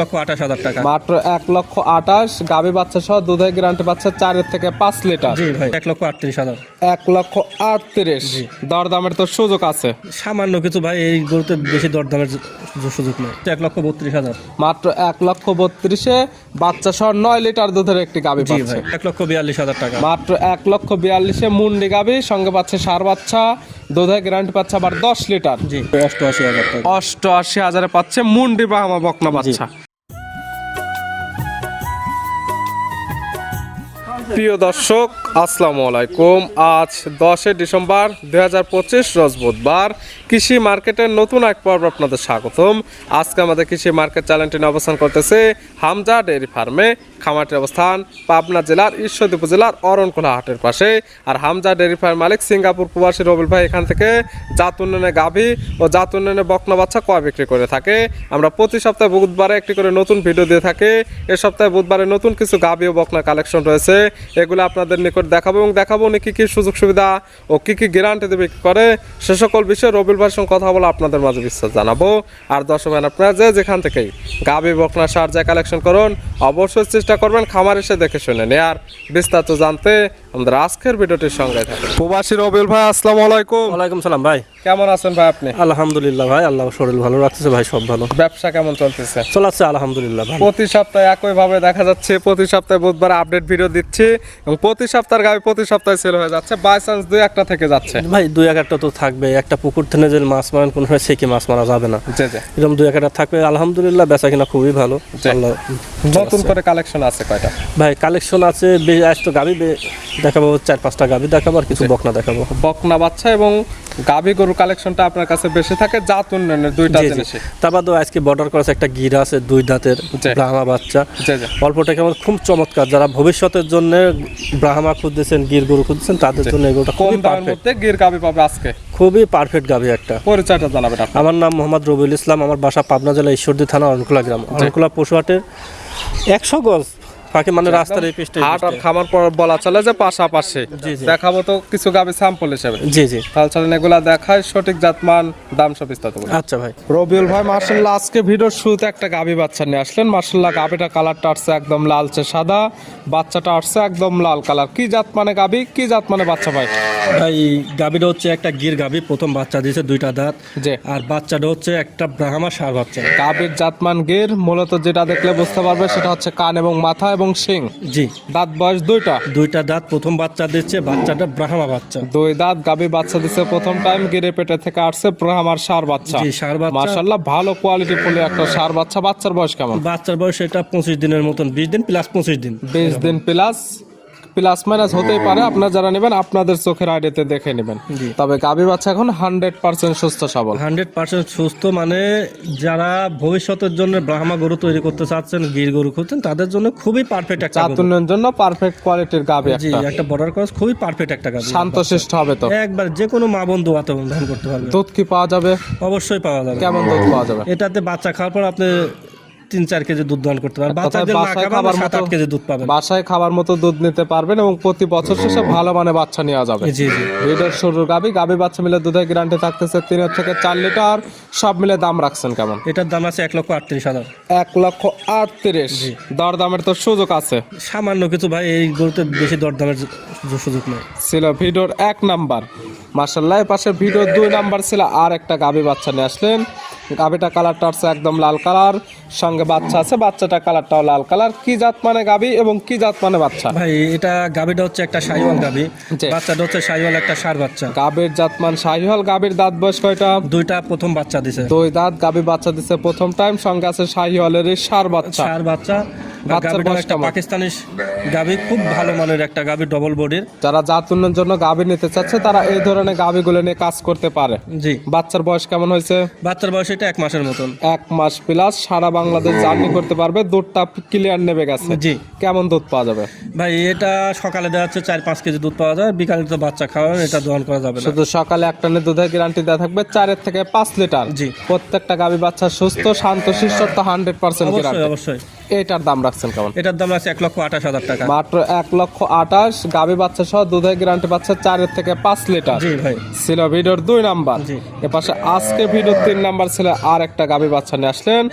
লক্ষ আঠাশ হাজার টাকা। মাত্র এক লক্ষ আঠাশ গাভী বাচ্চা সহ দুধের গ্যারান্টি পাচ্ছে চারের থেকে পাঁচ লিটার। জি ভাই এক লক্ষ আটত্রিশ হাজার। এক লক্ষ আটত্রিশ। দরদামের তো সুযোগ আছে। সামান্য কিছু ভাই এই গরুতে বেশি দরদামের সুযোগ নেই। এক লক্ষ বত্রিশ হাজার। মাত্র এক লক্ষ বত্রিশে বাচ্চা সহ নয় লিটার দুধের একটি গাভী জি ভাই এক লক্ষ বিয়াল্লিশ হাজার টাকা। মাত্র এক লক্ষ বিয়াল্লিশে মুন্ডি গাভী সঙ্গে পাচ্ছে সার বাচ্চা দুধের গ্যারান্টি পাচ্ছে আবার দশ লিটার। জি অষ্টআশি হাজার অষ্টআশি হাজারে পাচ্ছে মুন্ডি বা আমার বকনা বাচ্চা। প্রিয় দর্শক, আসসালামু আলাইকুম। আজ দশই ডিসেম্বর দুই হাজার পঁচিশ, রোজ বুধবার। কৃষি মার্কেটের নতুন এক পর্ব আপনাদের স্বাগতম। আজকে আমাদের কৃষি মার্কেট চ্যানেলটি অবস্থান করতেছে হামজা ডেয়ারি ফার্মে। খামারটির অবস্থান পাবনা জেলার ঈশ্বরদী উপজেলার অরণকোলা হাটের পাশে। আর হামজা ডেয়ারি ফার্ম মালিক সিঙ্গাপুর প্রবাসী রবিল ভাই এখান থেকে জাত উন্নয়নে গাভী ও জাত উন্নয়নে বকনা বাচ্চা কয় বিক্রি করে থাকে। আমরা প্রতি সপ্তাহে বুধবারে একটি করে নতুন ভিডিও দিয়ে থাকি। এ সপ্তাহে বুধবারে নতুন কিছু গাভী ও বকনা কালেকশন রয়েছে। এগুলো আপনাদের নিকট দেখাবো এবং দেখাবো উনি কী কী সুযোগ সুবিধা ও কী কী গ্যারান্টি দেবে করে, সে সকল বিষয়ে রবিল ভাইয়ের সঙ্গে কথা বলে আপনাদের মাঝে বিশ্বাস জানাব। আর দর্শক আপনারা যে যেখান থেকেই গাবি, বকনা, সার, যা কালেকশন করুন, অবশ্যই চেষ্টা করবেন খামার এসে দেখে শুনে নেয়ার। বিস্তারিত জানতে আমাদের আজকের ভিডিওটির সঙ্গে থাকুন। প্রবাসী রবিল ভাই আসসালামু আলাইকুম। ওয়ালাইকুম সালাম ভাই। কেমন আছেন ভাই আপনি? আলহামদুলিল্লাহ ভাই আল্লাহ শরীর ভালো রাখতেছে ভাই সব ভালো। ব্যবসা কেমন চলতেছে? চলাচ্ছে আলহামদুলিল্লাহ ভাই প্রতি সপ্তাহে একই ভাবে দেখা যাচ্ছে প্রতি সপ্তাহে বুধবার আপডেট ভিডিও দিচ্ছি এবং প্রতি সপ্তাহের গাড়ি প্রতি সপ্তাহে সেল হয়ে যাচ্ছে। বাই চান্স দুই একটা থেকে যাচ্ছে। ভাই দুই একটা তো থাকবে। একটা পুকুর থেকে যে মাছ মারেন কোনো সময় সেকে মাছ মারা যাবে না। এরকম দুই একটা থাকবে আলহামদুলিল্লাহ বেচা কিনা খুবই ভালো। নতুন করে কালেকশন আছে কয়টা? ভাই কালেকশন আছে বে- আজ তো গাবি দেখাবো চার পাঁচটা গাবি দেখাবো আর কিছু বকনা দেখাবো। বকনা বাচ্চা এবং গাভী গরু কালেকশনটা আপনার কাছে বেশি থাকে জাত উন্নয়নের দুইটা জি, জি। জিনিসই। তারপর তো আজকে বর্ডার করেছে একটা গিরা আছে দুই দাঁতের। ব্রাহ্মা বাচ্চা। অল্পটা কেমন খুব চমৎকার। যারা ভবিষ্যতের জন্য ব্রাহ্মা খুঁজতেছেন গির গরু খুঁজছেন তাদের জন্য এগুলোটা কম খুবই দামের পারফেক্ট মধ্যে গির গাভী পাবে আজকে। খুবই পারফেক্ট গাভি একটা। পরিচয়টা জানাবেন আমার নাম মোহাম্মদ রবিউল ইসলাম আমার বাসা পাবনা জেলা ঈশ্বরদী থানা অরণকুলা গ্রাম। অরণকুলা পশুহাটের একশো গজ ফাঁকে মানে রাস্তার এই পিসটা হাট আর খামার পর বলা চলে যে পাশাপাশি। দেখাবো তো কিছু গাভী স্যাম্পল হিসেবে। জি জি। তাহলে চলেন এগুলা দেখায় সঠিক জাতমান দাম সব বিস্তারিত আচ্ছা ভাই। রবিউল ভাই মার্শাল্লাহ আজকে ভিডিওর শুরুতে একটা গাভী বাচ্চা নিয়ে আসলেন। মার্শাল্লাহ গাভীটা কালারটা আসছে একদম লালচে সাদা। বাচ্চাটা আসছে একদম লাল কালার কি জাত মানে গাভী কি জাত মানে বাচ্চা ভাই? ভাই গাভিটা হচ্ছে একটা গির গাভি প্রথম বাচ্চা দিয়েছে দুইটা দাঁত। যে আর বাচ্চাটা হচ্ছে একটা ব্রাহ্মা সার বাচ্চা। গাভীর জাতমান গির মূলত যেটা দেখলে বুঝতে পারবে সেটা হচ্ছে কান এবং মাথা এবং শিং জি। দাঁত বয়স দুইটা? দুইটা দাঁত প্রথম বাচ্চা দিচ্ছে বাচ্চাটা ব্রাহ্মা বাচ্চা। দুই দাঁত গাবি বাচ্চা দিচ্ছে প্রথম টাইম গিরে পেটে থেকে আসছে ব্রাহ্মার সার বাচ্চা। জি সার বাচ্চা। মাশাআল্লাহ ভালো কোয়ালিটি ফুলে একটা সার বাচ্চা। বাচ্চার বয়স কেমন? বাচ্চার বয়স এটা পঁচিশ দিনের মতন বিশ দিন প্লাস পঁচিশ দিন। বিশ দিন প্লাস প্লাস মাইনাস হতেই পারে। আপনারা যারা নেবেন আপনাদের চোখের আইডিতে দেখে নেবেন। তবে গাভী বাচ্চা এখন হান্ড্রেড পার্সেন্ট সুস্থ সবল। হান্ড্রেড পার্সেন্ট সুস্থ মানে যারা ভবিষ্যতের জন্য ব্রাহ্মা গরু তৈরি করতে চাচ্ছেন গির গরু খুঁজছেন তাদের জন্য খুবই পারফেক্ট একটা গরু। চাতুর্যের জন্য পারফেক্ট কোয়ালিটির গাভী জি একটা। একটা বর্ডার ক্রস খুবই পারফেক্ট একটা গাভি। শান্তশিষ্ট হবে তো। একবার যে কোনো মা বন্ধু বাতাবরণ ধারণ করতে পারবে। দুধ কি পাওয়া যাবে? অবশ্যই পাওয়া যাবে। কেমন দুধ পাওয়া যাবে? এটাতে বাচ্চা খাওয়ার পর আপনি তিন চার কেজি দুধ দান করতে পারবেন। বাচ্চাদের খাবার সাত মতো- আট কেজি দুধ পাবেন। বাসায় খাবার মতো দুধ নিতে পারবেন এবং প্রতি বছর শেষে ভালো মানে বাচ্চা নেওয়া যাবে। জি জি। ভিডিওর শুরুর গাভী গাভী বাচ্চা মিলে দুধের গ্যারান্টি থাকতেছে তিন থেকে চার লিটার। সব মিলে দাম রাখছেন কেমন? এটার দাম আছে এক লক্ষ আটত্রিশ হাজার। এক লক্ষ আটত্রিশ। দর দামের তো সুযোগ আছে। সামান্য কিছু ভাই এই গরুতে বেশি দরদামের সুযোগ নেই। ছিল ভিডিওর এক নাম্বার। মার্শাল্লাহ পাশে ভিডিও দুই নাম্বার ছিল আর একটা গাভী বাচ্চা নিয়ে আসলেন। গাভীটা কালারটা আছে একদম লাল কালার সঙ্গে বাচ্চা আছে বাচ্চাটা কালারটাও লাল কালার কি জাত মানে গাভী এবং কি জাত মানে বাচ্চা? ভাই এটা গাবিটা হচ্ছে একটা সাইওয়াল গাবি জি। বাচ্চাটা হচ্ছে সাইওয়াল একটা সার বাচ্চা। গাভীর জাতমান সাইওয়াল গাভীর দাঁত বয়স কয়টা? দুইটা প্রথম বাচ্চা দিছে। দুই দাঁত গাভি বাচ্চা দিছে প্রথম টাইম সঙ্গে আছে সাইওয়ালের সার বাচ্চা। সার বাচ্চা বাচ্চার বয়সটা? পাকিস্তানি গাবি খুব ভালো মানের একটা গাবি ডবল বডির যারা জাত উন্নয়নের জন্য গাভী নিতে চাচ্ছে তারা এই ধরনের গাভীগুলো নিয়ে কাজ করতে পারে। জি। বাচ্চার বয়স কেমন হয়েছে? বাচ্চার বয়স এটা এক মাসের মতন। এক মাস প্লাস সারা বাংলাদেশ জার্নি করতে পারবে দুধটা ক্লিয়ার নেবে গেছে। জি। কেমন দুধ পাওয়া যাবে? ভাই এটা সকালে দেওয়া হচ্ছে চার পাঁচ কেজি দুধ পাওয়া যায়। বিকালে তো বাচ্চা খাওয়ান এটা দহন করা যাবে শুধু সকালে এক টানে দুধের গ্যারান্টি দেওয়া থাকবে চারের থেকে পাঁচ লিটার। জি। প্রত্যেকটা গাভী বাচ্চা সুস্থ শান্ত শিষ্ট তো হান্ড্রেড পার্সেন্ট অবশ্যই অবশ্যই। এটার দাম রাখছেন কেমন? এটার দাম আছে এক লক্ষ আঠাশ হাজার টাকা। মাত্র এক লক্ষ আঠাশ গাভী বাচ্চা সহ দুধের গ্যারান্টি পাচ্ছে চারের থেকে পাঁচ লিটার। জি ভাই। ছিল ভিডিওর দুই নাম্বার। জি। এপাশে আজকে ভিডিওর তিন নাম্বার ছিল আর একটা গাভী বাচ্চা নিয়ে আসলেন।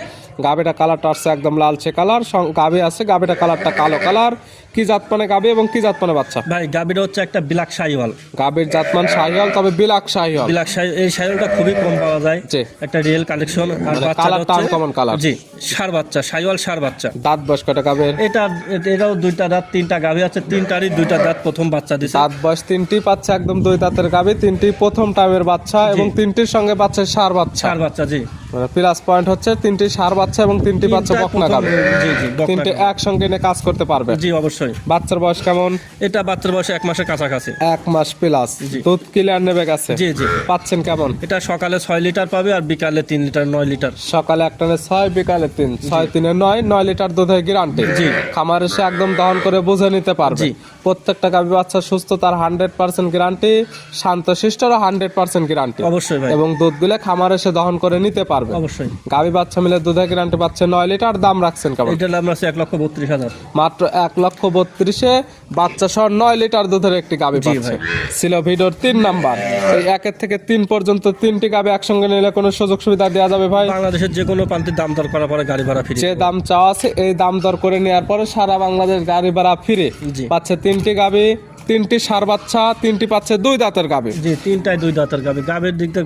গাবিটা কালারটা আসছে একদম লালচে কালার গাবি আছে গাবিটা কালারটা কালো কালার। কি জাতমানে গাবি এবং কি জাতমানে বাচ্চা? ভাই গাবিটা হচ্ছে একটা বিলাক শাহিওয়াল। গাবির জাতমান শাহিওয়াল তবে বিলাক শাহিওয়াল। বিলাক শাহি এই শাহিওয়ালটা খুবই কম পাওয়া যায়। জি। একটা রিয়েল কালেকশন আর মানে কালারটা হচ্ছে uncommon colour। জি সার বাচ্চা শাহিওয়াল সার বাচ্চা। দাঁত বয়স কয়টা গাবির? এটা এটা- এটাও দুইটা দাঁত তিনটা গাভি আছে তিনটারই দুইটা দাঁত প্রথম বাচ্চা দিছে। দাঁত বয়স তিনটি পাচ্ছে একদম দুই দাঁতের গাবি তিনটি প্রথম টাইমের বাচ্চা এবং তিনটির সঙ্গে বাচ্চা সার বাচ্চা। সার বাচ্চা জি। মানে প্লাস পয়েন্ট হচ্ছে তিনটি সার বাচ্চা এবং তিনটি বাচ্চা বকনা গাবি। জি জি বকনা তিনটে একসঙ্গে নিয়ে কাজ করতে পারবে। জি অবশ্যই। বাচ্চার বয়স কেমন? এটা বাচ্চার বয়সে এক মাসের কাছাকাছি। এক মাস প্লাস দুধ ক্লিয়ার নেবে গেছে? জি জি। পাচ্ছেন কেমন? এটা সকালে ছয় লিটার পাবে আর বিকালে তিন লিটার নয় লিটার সকালে একটানে ছয় বিকালে তিন। ছয় তিনে নয় নয় লিটার দুধের গ্যারান্টি জি। খামার এসে একদম দহন করে বুঝে নিতে পারবে। প্রত্যেকটা গাভী বাচ্চা সুস্থ তার হান্ড্রেড পার্সেন্ট গ্যারান্টি শান্ত শিষ্টরও হান্ড্রেড পার্সেন্ট গ্যারান্টি অবশ্যই এবং দুধগুলো খামার এসে দহন করে নিতে পারবে। অবশ্যই। গাভী বাচ্চা মিলে দুধের গ্যারান্টি পাচ্ছে নয় লিটার দাম রাখছেন কেমন? এটার দাম আছে এক লক্ষ বত্রিশ হাজার। মাত্র এক লক্ষ বত্রিশে বাচ্চা সহ নয় লিটার দুধের একটি গাভী পাচ্ছে ছিল ভিডিওর তিন নাম্বার। এই একের থেকে তিন পর্যন্ত তিনটি গাভী একসঙ্গে নিলে কোনো সুযোগ সুবিধা দেওয়া যাবে ভাই? বাংলাদেশের যে কোনো প্রান্তের দাম দর করার পরে গাড়ি ভাড়া ফিরে যে দাম চাওয়া আছে এই দাম দর করে নেওয়ার পরে সারা বাংলাদেশ গাড়ি ভাড়া ফিরে পাচ্ছে পাচ্ছে তিনটি গাভী তিনটি সার বাচ্চা তিনটি পাচ্ছে দুই দাঁতের গাবে। জি তিনটায় দুই দাঁতের গাবে। গাবের দিকটা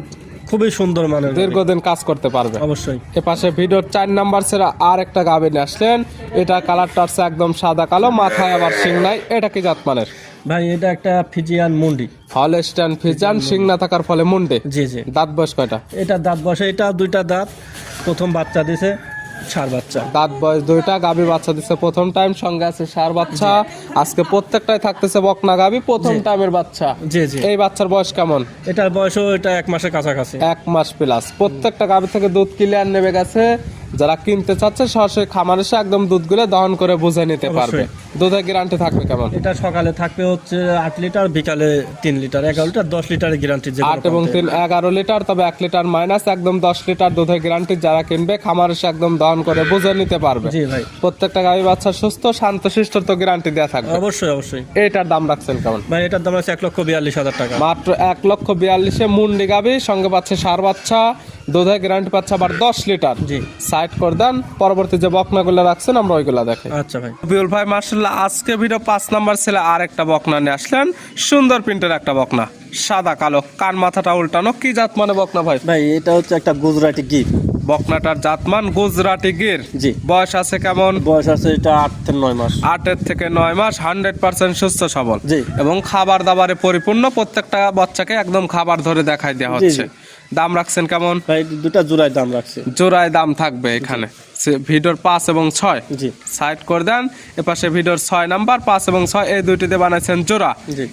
খুবই সুন্দর মানের দীর্ঘদিন কাজ করতে পারবে। অবশ্যই। এ পাশে ভিডিওর চার নাম্বার সেরা আর একটা গাভী নিয়ে আসলেন। এটা কালারটা হচ্ছে একদম সাদা কালো মাথায় আবার শিং নাই। এটা কি জাত জাতমানের? ভাই এটা একটা ফিজিয়ান মুন্ডি। হল স্ট্যান্ড ফিজান শিং না থাকার ফলে মুন্ডে। জি জি। দাঁত বয়স কয়টা? এটা দাঁত বসে এটা দুইটা দাঁত। প্রথম বাচ্চা দিছে। সার বাচ্চা। দাঁত বয়স দুইটা গাভী বাচ্চা দিচ্ছে প্রথম টাইম সঙ্গে আছে সার বাচ্চা। আজকে প্রত্যেকটাই থাকতেছে বকনা গাভী প্রথম টাইমের বাচ্চা। জি জি। এই বাচ্চার বয়স কেমন? এটার বয়সও এটা এক মাসের কাছাকাছি। এক মাস প্লাস প্রত্যেকটা গাভী থেকে দুধ ক্লিয়ার নেমে গেছে যারা কিনতে চাচ্ছে সরাসরি খামার এসে একদম দুধগুলো দহন করে বুঝে নিতে পারবে। দুধের গ্যারান্টি থাকবে কেমন? এটা সকালে থাকবে হচ্ছে আট লিটার বিকালে তিন লিটার এগারো লিটার দশ লিটারের গ্যারান্টি আট এবং তিন এগারো লিটার তবে এক লিটার মাইনাস একদম দশ লিটার দুধের গ্যারান্টি যারা কিনবে খামার এসে একদম দহন করে বুঝে নিতে পারবে। জি ভাই। প্রত্যেকটা গাভী বাচ্চা সুস্থ শান্ত শিষ্ট তো গ্যারান্টি দেওয়া থাকবে। অবশ্যই অবশ্যই। এটার দাম রাখছেন কেমন? ভাই এটার দাম আছে এক লক্ষ বিয়াল্লিশ হাজার টাকা। মাত্র এক লক্ষ বিয়াল্লিশে মুন্ডি গাবি সঙ্গে পাচ্ছে সার বাচ্চা দুধের গ্যারান্টি পাচ্ছে আবার দশ লিটার। জি। সাইড করে দেন পরবর্তী যে বকনাগুলো রাখছেন আমরা ওইগুলা দেখে। আচ্ছা ভাই। বিউল ভাই মার্শাল্লাহ আজকে ভিডিও পাঁচ নাম্বার ছেলে আর একটা বকনা নিয়ে আসলেন। সুন্দর প্রিন্টের একটা বকনা সাদা কালো। কান মাথাটা উল্টানো? কি জাত মানে বকনা ভাই? ভাই এটা হচ্ছে একটা গুজরাটি গির। বকনাটার জাতমান গুজরাটি গির। জি। বয়স আছে কেমন? বয়স আছে এটা আট থেকে নয় মাস। আটের থেকে নয় মাস হান্ড্রেড পার্সেন্ট সুস্থ সবল। জি। এবং খাবার দাবারে পরিপূর্ণ প্রত্যেকটা বাচ্চাকে একদম খাবার ধরে দেখাই দেওয়া হচ্ছে। দাম রাখছেন কেমন? ভাই দুটা জোড়ায় দাম রাখছে। জোড়ায় দাম থাকবে এখানে। ভিডিওর পাঁচ এবং ছয়। জি। সাইড করে দেন এপাশে ভিডিওর ছয় নাম্বার পাঁচ এবং ছয় এই দুইটিতে বানাইছেন জোড়া।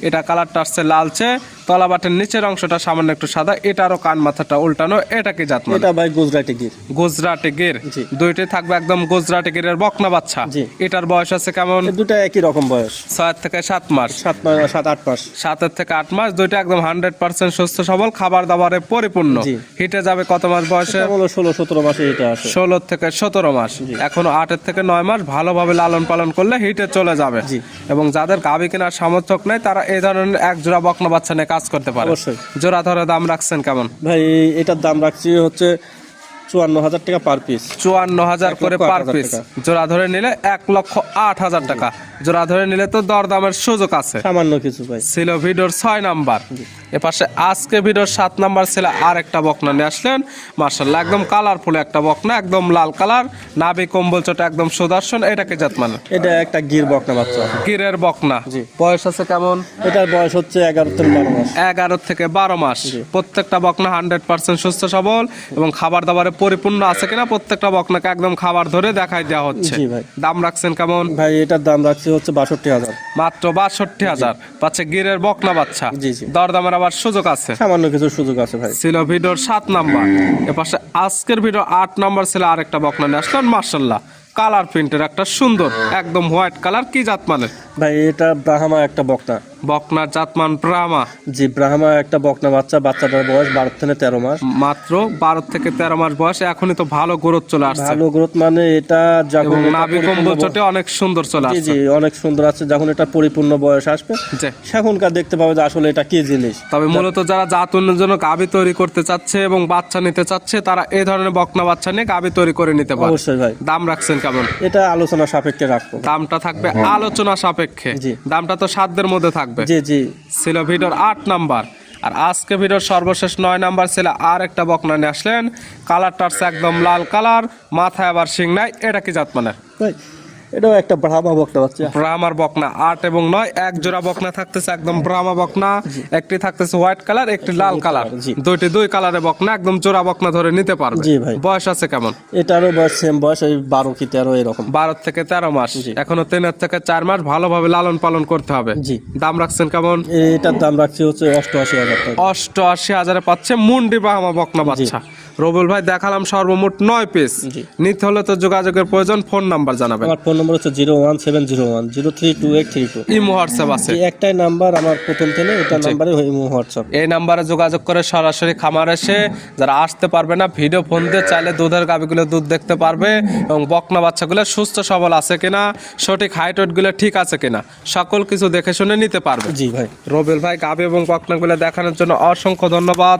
এটা কালারটা আসছে লালচে তলা বাটের নিচের অংশটা সামান্য একটু সাদা এটারও কান মাথাটা উল্টানো এটা কি জাত এটা ভাই গুজরাটি গির। গুজরাটি গির। দুইটি থাকবে একদম গুজরাটি গিরের বকনা বাচ্চা। এটার বয়স আছে কেমন? দুটা একই রকম বয়স। ছয় থেকে সাত মাস। সাত মাস সাত আট মাস। সাতের থেকে আট মাস দুইটা একদম হান্ড্রেড পার্সেন্ট সুস্থ সবল খাবার দাবারে পরিপূর্ণ। হিটে যাবে কত মাস বয়সে? ষোলো সতেরো মাসে এটা ষোলো থেকে সতেরো মাস। এখনও আটের থেকে নয় মাস ভালোভাবে লালন পালন করলে হিটে চলে যাবে। এবং যাদের গাভী কেনার সামর্থক নেই তারা এই ধরনের এক জোড়া বকনা বাচ্চা নিয়ে কাজ করতে পারে। অবশ্যই। জোড়া ধরে দাম রাখছেন কেমন? ভাই এটার দাম রাখছি হচ্ছে চুয়ান্ন হাজার টাকা পার পিস চুয়ান্ন হাজার করে পার পিস। জোড়া ধরে নিলে এক লক্ষ আট হাজার টাকা। জোড়া ধরে নিলে তো দরদামের সুযোগ আছে। সামান্য কিছু ভাই। ছিল ভিডিওর ছয় নাম্বার। এপাশে আজকে ভিডিওর সাত নাম্বার ছিল আর একটা বকনা নিয়ে আসলেন। মার্শাল্লাহ একদম কালারফুল একটা বকনা একদম লাল কালার নাবি কম্বল চোটা একদম সুদর্শন এটাকে জাত মানে এটা একটা গির বকনা বাচ্চা। গিরের বকনা। জি। বয়স আছে কেমন? এটার বয়স হচ্ছে এগারো থেকে বারো মাস। এগারো থেকে বারো মাস। প্রত্যেকটা বকনা হান্ড্রেড পার্সেন্ট সুস্থ সবল এবং খাবার দাবারে পরিপূর্ণ আছে কিনা প্রত্যেকটা বকনাকে একদম খাবার ধরে দেখাই দেওয়া হচ্ছে। জি ভাই। দাম রাখছেন কেমন? ভাই এটার দাম রাখছি হচ্ছে বাষট্টি হাজার। মাত্র বাষট্টি হাজার। পাচ্ছে গিরের বকনা বাচ্চা। জি, জি। দরদামের আবার সুযোগ আছে। সামান্য কিছু সুযোগ আছে ভাই। ছিল ভিডিওর সাত নাম্বার। এ পাশে আজকের ভিডিও আট নাম্বার ছিল আরেকটা বকনা নিয়ে আসলেন মার্শাল্লাহ কালার প্রিন্টের একটা সুন্দর একদম হোয়াইট কালার কি জাত মানের ভাই এটা ব্রাহ্মা একটা বকনা। বকনার জাতমান ব্রাহ্মা। জি ব্রাহ্মা একটা বকনা বাচ্চা বাচ্চাটার বয়স বারো থেকে তেরো মাস। মাত্র বারো থেকে তেরো মাস বয়স এখনই তো ভালো গ্রোথ চলে আসছে। ভালো গ্রোথ মানে এটা যখন নাভি অনেক সুন্দর চলে আসছে। জি অনেক সুন্দর আছে যখন এটা পরিপূর্ণ বয়স আসবে। সেখনকার দেখতে পাবে যে আসলে এটা কি জিনিস। তবে মূলত যারা জাত উন্নয়নের জন্য গাভি তৈরি করতে চাচ্ছে এবং বাচ্চা নিতে চাচ্ছে তারা এই ধরনের বকনা বাচ্চা নিয়ে গাভি তৈরি করে নিতে পারে। অবশ্যই ভাই। দাম রাখছেন কেমন? এটা আলোচনা সাপেক্ষে রাখব। দামটা থাকবে আলোচনা সাপেক্ষে। জি। দামটা তো সাধ্যের মধ্যে থাকবে। জি জি। ছিল ভিডিওর আট নাম্বার। আর আজকে ভিডিওর সর্বশেষ নয় নাম্বার ছিল আর একটা বকনা নিয়ে আসলেন। কালারটা হচ্ছে একদম লাল কালার মাথায় আবার সিং নাই এটা কি জাত মানে? এটাও একটা ব্রাহ্মা বকনা বাচ্চা। ব্রাহ্মার বকনা আট এবং নয় এক জোড়া বকনা থাকতেছে একদম ব্রাহ্মা বকনা। একটি থাকতেছে হোয়াইট কালার একটি লাল কালার। দুইটি দুই কালারে বকনা একদম জোড়া বকনা ধরে নিতে পারবে। জি ভাই। বয়স আছে কেমন? এটারও বয়স সেম বয়স ওই বারো কি তেরো এরকম। বারো থেকে তেরো মাস। এখনও তিনের থেকে চার মাস ভালোভাবে লালন পালন করতে হবে। জি। দাম রাখছেন কেমন? এটার দাম রাখছি হচ্ছে অষ্টআশি হাজার অষ্টআশি হাজারে পাচ্ছে মুন্ডি বাহামা বকনা বাচ্চা। রবুল ভাই দেখালাম সর্বমোট নয় পিস জি। নিতে হলে তো যোগাযোগের প্রয়োজন ফোন নাম্বার জানাবেন। আমার ফোন নম্বর হচ্ছে zero one seven zero one zero three two eight three two. Imo WhatsApp আছে। একটাই নাম্বার আমার প্রথম থেকে এটা নাম্বারে ইমো হোয়াটসঅ্যাপ। এই নাম্বারে যোগাযোগ করে সরাসরি খামার এসে যারা আসতে পারবে না ভিডিও ফোন দিয়ে চাইলে দুধের গাভিগুলো দুধ দেখতে পারবে এবং বকনা বাচ্চাগুলো সুস্থ সবল আছে কিনা সঠিক হাইটগুলো ঠিক আছে কিনা সকল কিছু দেখে শুনে নিতে পারবে। জি ভাই। রবিল ভাই গাভি এবং বকনাগুলো দেখানোর জন্য অসংখ্য ধন্যবাদ।